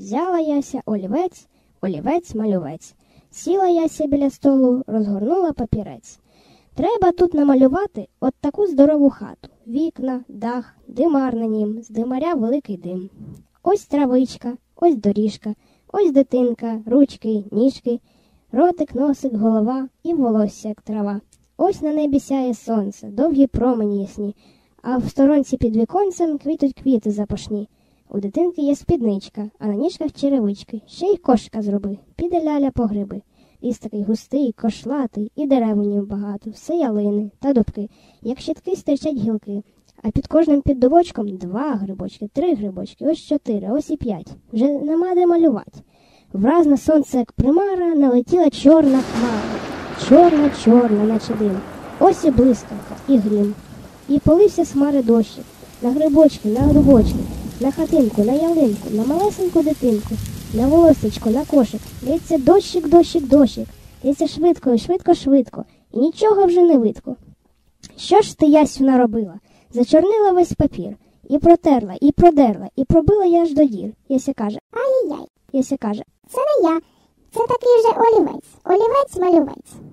Взяла яся олівець, олівець, малювець. Сіла яся біля столу, розгорнула папірець. Треба тут намалювати от таку здорову хату. Вікна, дах, димар на нім, з димаря великий дим. Ось травичка, ось доріжка, ось дитинка, ручки, ніжки, ротик, носик, голова і волосся, як трава. Ось на небі сяє сонце, довгі промені ясні, а в сторонці під віконцем квітуть квіти запашні. У дитинки є спідничка, а на ніжках черевички. Ще й кошка зроби, піде ляля по гриби. Ліс такий густий, кошлатий, і дерев у нім багато, все ялини та дубки. Як щитки стирчать гілки, а під кожним піддубочком два грибочки, три грибочки, ось чотири, ось і п'ять. Вже нема де малювати. Враз на сонце, як примара, налетіла чорна хмара. Чорна, чорна, наче дим. Ось і блискавка, і грім. І полився з хмари дощик. На грибочки, на грибочки, на хатинку, на ялинку, на малесеньку дитинку, на волосечко, на кошик. Лється дощик, дощик, дощик. Лється швидко, і швидко, швидко. І нічого вже не видко. Що ж ти, Ясю, наробила? Зачорнила весь папір. І протерла, і продерла, і пробила я аж до дір. Яся каже, Ай-яй, Яся каже, це не я. Це такий же олівець. Олівець малювець.